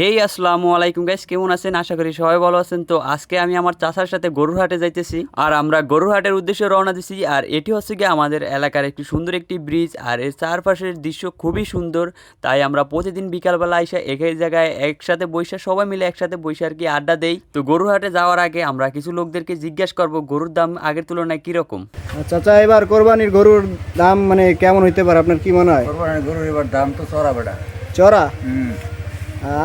হেই আসসালামু আলাইকুম গাইস কেমন আছেন? আশা করি সবাই ভালো আছেন। তো আজকে আমি আমার চাচার সাথে গরুর হাটে যাইতেছি। আর আমরা গরুর হাটের উদ্দেশ্যে রওনা দিছি। আর এটি হচ্ছে গিয়ে আমাদের এলাকার একটি সুন্দর একটি ব্রিজ আর এর চারপাশের দৃশ্য খুবই সুন্দর। তাই আমরা প্রতিদিন বিকালবেলা এসে একই জায়গায় একসাথে বসে সবাই মিলে একসাথে বসে আর কি আড্ডা দেই। তো গরুর হাটে যাওয়ার আগে আমরা কিছু লোকদেরকে জিজ্ঞেস করব গরুর দাম আগের তুলনায় কীরকম? চাচা এবার কোরবানির গরুর দাম মানে কেমন হইতে পারে? আপনার কি মনে হয়? কোরবানির গরুর এবার দাম তো চড়া বেটা। চড়া? হুম।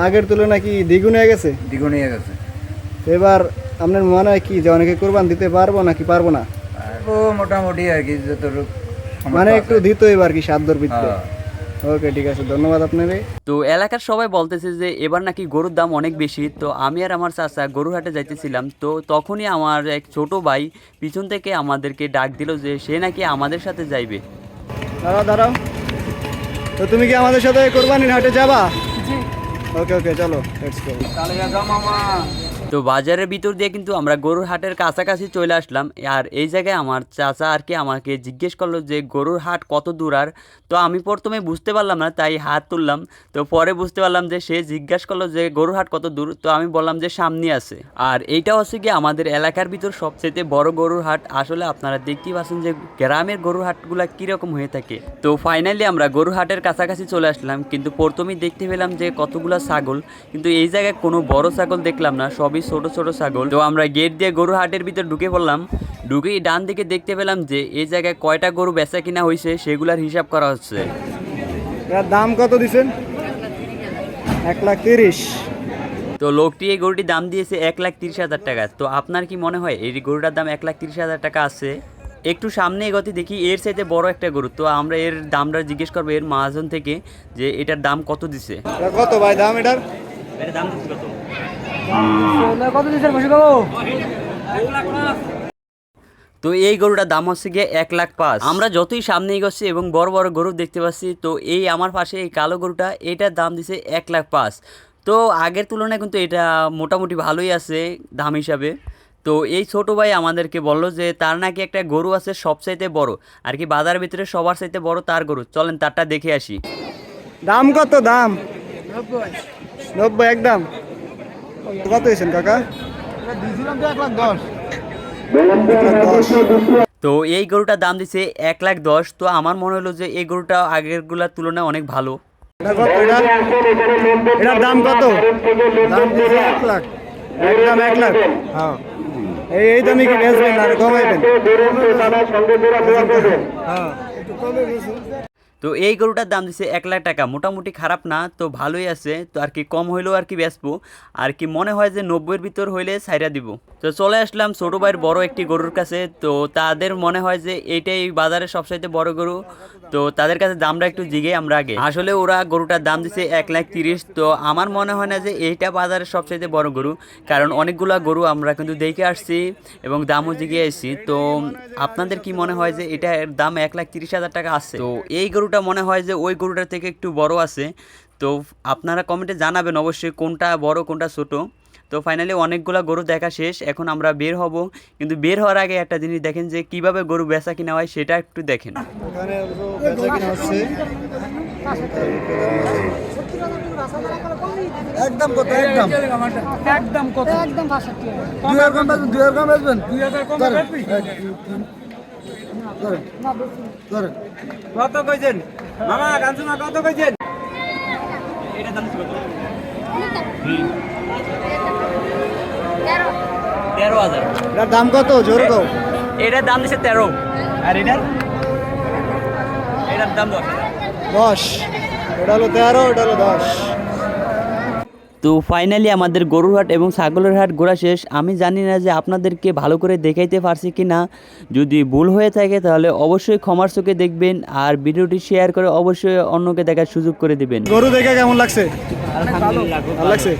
আগের তুলনায় কি দ্বিগুণ হয়ে গেছে? দ্বিগুণ হয়ে গেছে। এবার আপনার মনে হয় কি যে অনেকে কোরবান দিতে পারব নাকি পারব না? মোটামুটি আর কি যতটুকু মানে একটু দিত এবার কি সাধ্যর হ্যাঁ। ওকে ঠিক আছে ধন্যবাদ আপনারে। তো এলাকার সবাই বলতেছে যে এবার নাকি গরুর দাম অনেক বেশি। তো আমি আর আমার চাচা গরুর হাটে যাইতেছিলাম। তো তখনই আমার এক ছোট ভাই পিছন থেকে আমাদেরকে ডাক দিল যে সে নাকি আমাদের সাথে যাইবে। দাঁড়াও দাঁড়াও। তো তুমি কি আমাদের সাথে কোরবানির হাটে যাবা? ওকে ওকে চলো লেটস গো তো বাজারের ভিতর দিয়ে কিন্তু আমরা গরুর হাটের কাছাকাছি চলে আসলাম। আর এই জায়গায় আমার চাচা আর কি আমাকে জিজ্ঞেস করল যে, গরুর হাট কত দূর আর? তো আমি প্রথমে বুঝতে পারলাম না, তাই হাত তুললাম। তো পরে বুঝতে পারলাম যে, সে জিজ্ঞাসা করল যে, গরুর হাট কত দূর? তো আমি বললাম যে সামনে আছে। আর এইটা হচ্ছে কি আমাদের এলাকার ভিতর সবচেয়ে বড় গরুর হাট। আসলে আপনারা দেখতেই পাচ্ছেন যে, গ্রামের গরুর হাটগুলা কীরকম হয়ে থাকে। তো ফাইনালি আমরা গরুর হাটের কাছাকাছি চলে আসলাম। কিন্তু প্রথমেই দেখতে পেলাম যে, কতগুলো ছাগল। কিন্তু এই জায়গায় কোনো বড় ছাগল দেখলাম না। সবই ছোট ছোট ছাগল। তো আমরা গেট দিয়ে গরুর হাটের ভিতরে ঢুকে পড়লাম। ঢুকেই ডান দিকে দেখতে পেলাম যে এই জায়গায় কয়টা গরু বেচা কিনা হয়েছে সেগুলার হিসাব করা হচ্ছে। দাম কত দিছেন? এক লাখ তিরিশ। তো লোকটি এই গরুটির দাম দিয়েছে এক লাখ তিরিশ হাজার টাকা। তো আপনার কি মনে হয় এই গরুটার দাম এক লাখ তিরিশ হাজার টাকা আছে? একটু সামনে এগোতে দেখি এর চাইতে বড় একটা গরু। তো আমরা এর দামটা জিজ্ঞেস করব এর মহাজন থেকে যে এটার দাম কত দিছে? কত ভাই দাম এটার? দাম কত? কত বাবু তো এই গরুটার দাম হচ্ছে গিয়ে এক লাখ পাঁচ। আমরা যতই সামনে এগোচ্ছি এবং বড় বড় গরু দেখতে পাচ্ছি তো এই আমার পাশে এই কালো গরুটা এটার দাম দিছে এক লাখ পাঁচ। তো আগের তুলনায় কিন্তু এটা মোটামুটি ভালোই আছে দাম হিসাবে। তো এই ছোট ভাই আমাদেরকে বলল যে তার নাকি একটা গরু আছে সবচাইতে বড় আর কি বাজারের ভিতরে সবার চাইতে বড় তার গরু। চলেন তারটা দেখে আসি। দাম কত দাম? নব্বই একদম। কত হয়েছেন কাকা? দশ তো এই গরুটার দাম দিছে এক লাখ দশ। তো আমার মনে হলো যে এই গরুটা আগেরগুলোর তুলনায় অনেক ভালো। এটার দাম কত? দাম এক লাখ। একদম এক লাখ। হ্যাঁ। এই দামে কি বেচবেন আর কমাইবেন? হ্যাঁ। তো এই গরুটার দাম দিছে এক লাখ টাকা। মোটামুটি খারাপ না, তো ভালোই আছে। তো আর কি কম হইলেও আর কি বেচবো। আর কি মনে হয় যে নব্বইয়ের ভিতর হইলে সাইরা দিব। তো চলে আসলাম ছোটো ভাইয়ের বড় একটি গরুর কাছে। তো তাদের মনে হয় যে এইটাই বাজারে সবচাইতে বড় গরু। তো তাদের কাছে দামটা একটু জিগে আমরা আগে। আসলে ওরা গরুটার দাম দিছে এক লাখ তিরিশ। তো আমার মনে হয় না যে এইটা বাজারের সবচাইতে বড় গরু। কারণ অনেকগুলা গরু আমরা কিন্তু দেখে আসছি এবং দামও জিগে এসেছি তো আপনাদের কি মনে হয় যে এটার দাম এক লাখ তিরিশ হাজার টাকা আছে? তো এই গরুটা মনে হয় যে ওই গরুটার থেকে একটু বড় আছে। তো আপনারা কমেন্টে জানাবেন অবশ্যই কোনটা বড় কোনটা ছোট। তো ফাইনালি অনেকগুলা গরু দেখা শেষ এখন আমরা বের হব। কিন্তু বের হওয়ার আগে একটা জিনিস দেখেন যে কীভাবে গরু বেচা কিনা হয় সেটা একটু দেখেন। একদম কত একদম। একদম কত? একদম কম বেচবেন কম বেচবেন। কম কত কইছেন? মামা কাঞ্চুমা কত কইছেন? তেরো হাজার। এটার দাম কত? জোর কও। এটার দাম দিচ্ছে তেরো। আর এটার? এটার দাম দশ দশ। এটা হলো তেরো এটা হলো দশ। তো ফাইনালি আমাদের গরুর হাট এবং ছাগলের হাট ঘোরা শেষ। আমি জানি না যে আপনাদেরকে ভালো করে দেখাইতে পারছি কি না। যদি ভুল হয়ে থাকে তাহলে অবশ্যই ক্ষমার চোখে দেখবেন আর ভিডিওটি শেয়ার করে অবশ্যই অন্যকে দেখার সুযোগ করে দিবেন। গরু দেখে কেমন লাগছে? লাগছে?